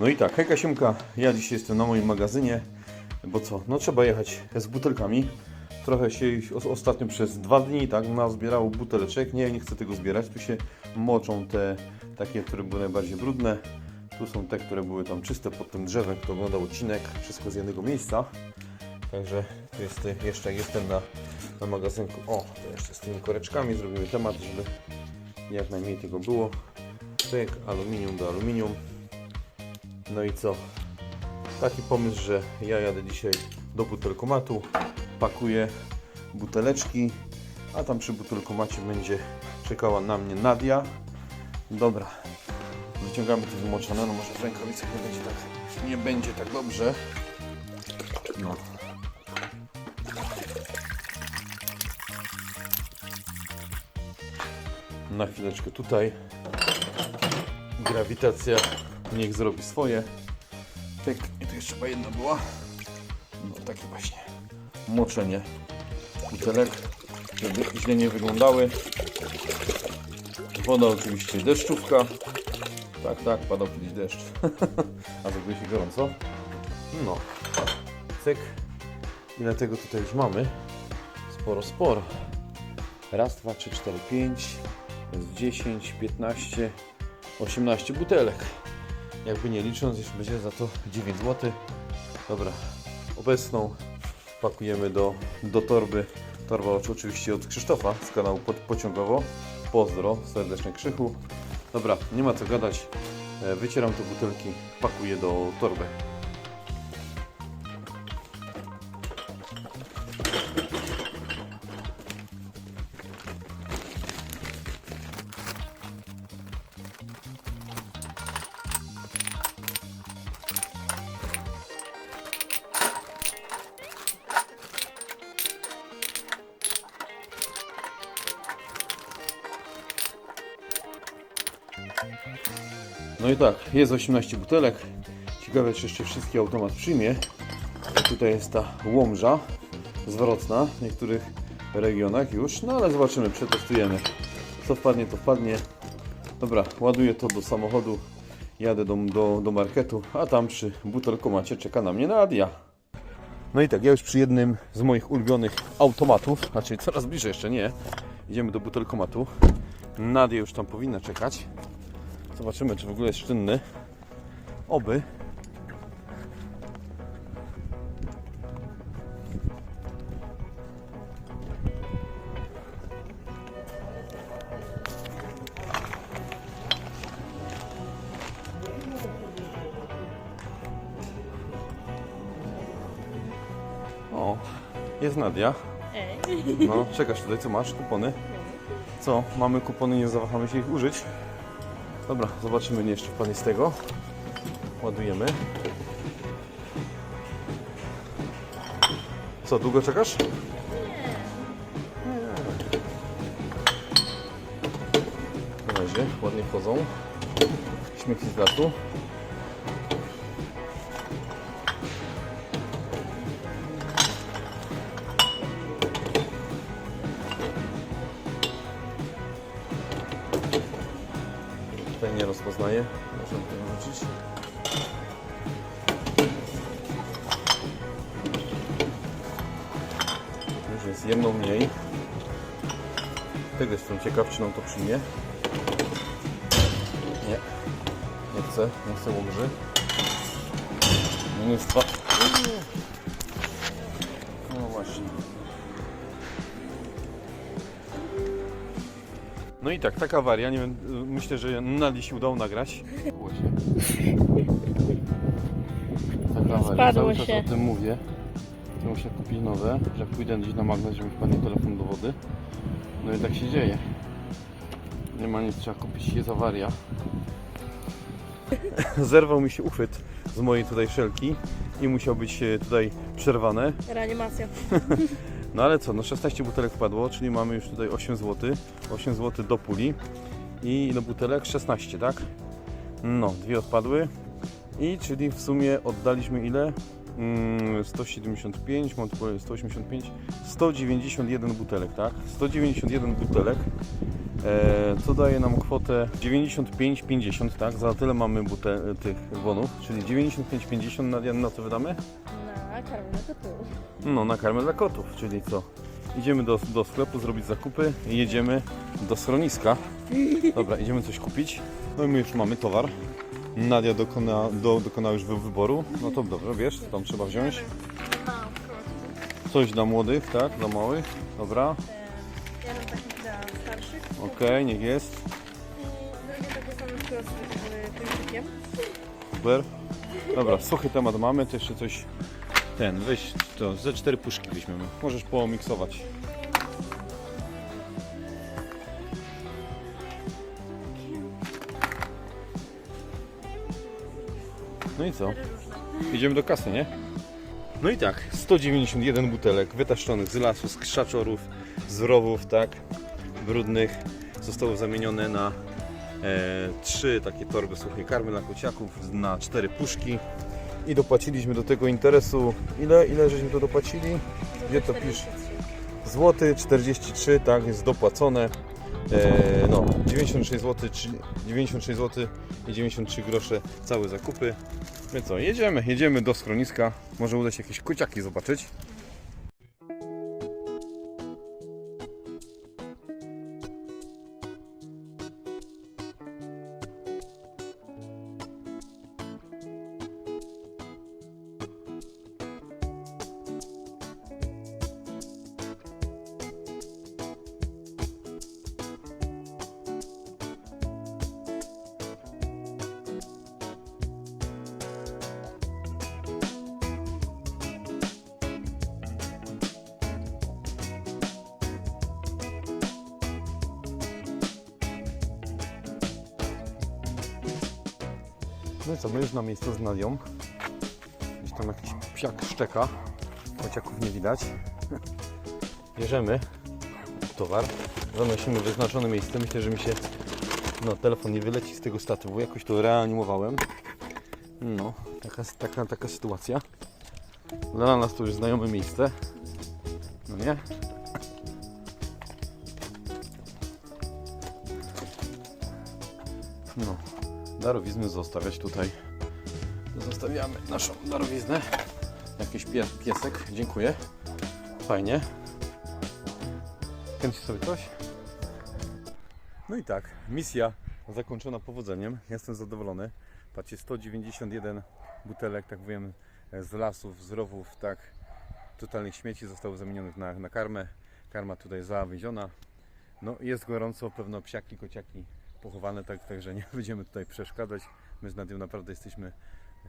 No i tak, hejka siemka, ja dzisiaj jestem na moim magazynie, bo co, no trzeba jechać z butelkami. Trochę się ostatnio przez dwa dni tak nazbierało buteleczek, nie, nie chcę tego zbierać, tu się moczą te takie, które były najbardziej brudne. Tu są te, które były tam czyste pod tym drzewem, kto oglądał odcinek, wszystko z jednego miejsca. Także tu jest jeszcze jestem na, na magazynku. O, to jeszcze z tymi koreczkami zrobimy temat, żeby jak najmniej tego było. Pyk, aluminium do aluminium. No i co? Taki pomysł, że ja jadę dzisiaj do butelkomatu, pakuję buteleczki, a tam przy butelkomacie będzie czekała na mnie Nadia. Dobra, wyciągamy to wymoczone, no może w rękawicach nie będzie tak, nie będzie tak dobrze. No. Na chwileczkę tutaj. Grawitacja niech zrobi swoje. Pyk. I tu jeszcze chyba jedna była. No takie właśnie moczenie butelek, żeby źle nie wyglądały. Woda oczywiście deszczówka. Tak, tak, padał kiedyś deszcz. A zrobiło się gorąco. No. Cyk. Ile tego tutaj już mamy? Sporo, sporo. Raz, dwa, trzy, cztery, pięć. Jest 10, 15, 18 butelek. Jakby nie licząc, jeszcze będzie za to 9 zł. Dobra, obecną pakujemy do, do torby. Torba oczy- oczywiście od Krzysztofa z kanału Pociągowo. Pozdro, serdecznie Krzychu. Dobra, nie ma co gadać. E, Wycieram te butelki, pakuję do torby. No i tak, jest 18 butelek. Ciekawe, czy jeszcze wszystkie automat przyjmie. Tutaj jest ta łomża zwrotna w niektórych regionach już, no ale zobaczymy, przetestujemy. Co wpadnie, to wpadnie. Dobra, ładuję to do samochodu, jadę do, do, do marketu, a tam przy butelkomacie czeka na mnie Nadia. No i tak, ja już przy jednym z moich ulubionych automatów, znaczy coraz bliżej jeszcze nie, idziemy do butelkomatu. Nadia już tam powinna czekać. Zobaczymy, czy w ogóle jest czynny. Oby. O, jest Nadia. No, czekasz tutaj, co masz? Kupony? Co? Mamy kupony, nie zawahamy się ich użyć. Dobra, zobaczymy, nie jeszcze wpadnie z tego. Ładujemy. Co, długo czekasz? Na razie, ładnie wchodzą. Śmieci z lasu. Nie rozpoznaję. Muszę to wyrzucić. Już jest jedną mniej. Tego jestem ciekaw, czy nam to przyjmie. Nie. Nie chcę. Nie chcę. Minus dwa. No właśnie. No i tak, taka awaria, nie wiem, myślę, że Nali się udało nagrać. Taka awaria, Spadło cały czas się. o tym mówię. To muszę kupić nowe, że jak pójdę gdzieś na magnes, że mi wpadnie telefon do wody. No i tak się dzieje. Nie ma nic, trzeba kupić, jest awaria. Zerwał mi się uchwyt z mojej tutaj szelki i musiał być e, tutaj przerwane. Reanimacja. No ale co, no 16 butelek wpadło, czyli mamy już tutaj 8 zł. 8 zł do puli i do butelek 16, tak? No, dwie odpadły. I czyli w sumie oddaliśmy ile? Mm, 175, mam tu 185, 191 butelek, tak? 191 butelek E, co daje nam kwotę 95,50, tak? Za tyle mamy bute, tych bonów, czyli 95,50 na, na co wydamy? Na karmę na kotu. No, na karmę dla kotów, czyli co? Idziemy do, do sklepu zrobić zakupy i jedziemy do schroniska. Dobra, idziemy coś kupić. No i my już mamy towar. Nadia dokona, do, dokonała już wy- wyboru. No to dobrze, wiesz, co tam trzeba wziąć? Coś dla młodych, tak? Dla małych. Dobra, Ja mam takich dla starszych. okej, niech jest. Drugie takie same wkrosy z pędzikiem. Super. Dobra, suchy temat mamy, to jeszcze coś... Ten, weź to, ze cztery puszki weźmiemy. Możesz pomiksować. No i co? Idziemy do kasy, nie? No i tak, 191 butelek wytaszczonych z lasu, z krzaczorów, z rowów, tak, brudnych, zostało zamienione na e, trzy takie torby suchej karmy dla kociaków, na cztery puszki i dopłaciliśmy do tego interesu, ile, ile żeśmy to dopłacili? Gdzie to pisze? Złoty 43, tak, jest dopłacone. E, no, 96 zł, 96 zł i 93 grosze całe zakupy. My co, jedziemy, jedziemy do schroniska. Może uda się jakieś kociaki zobaczyć. No i co, my już na miejscu z Nadią. Gdzieś tam jakiś psiak szczeka. Kociaków nie widać. Bierzemy towar. Zanosimy wyznaczone miejsce. Myślę, że mi się no, telefon nie wyleci z tego statywu. Jakoś to reanimowałem. No, taka, taka, taka sytuacja. Dla nas to już znajome miejsce. No nie? No, darowizny zostawiać tutaj. Zostawiamy naszą darowiznę. Jakiś pies, piesek, dziękuję. Fajnie. Kręcisz sobie coś? No i tak, misja zakończona powodzeniem. Jestem zadowolony. Patrzcie, 191 butelek, tak wiem, z lasów, z rowów, tak, totalnych śmieci zostało zamienionych na, na karmę. Karma tutaj zawieziona. No jest gorąco, pewno psiaki, kociaki pochowane, tak, także nie będziemy tutaj przeszkadzać. My z Nadią naprawdę jesteśmy,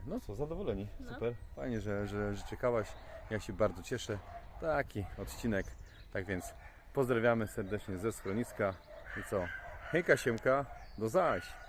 no co, zadowoleni. Super, fajnie, że, że, że czekałaś. Ja się bardzo cieszę. Taki odcinek. Tak więc pozdrawiamy serdecznie ze schroniska. I co? Hejka Siemka, do zaś!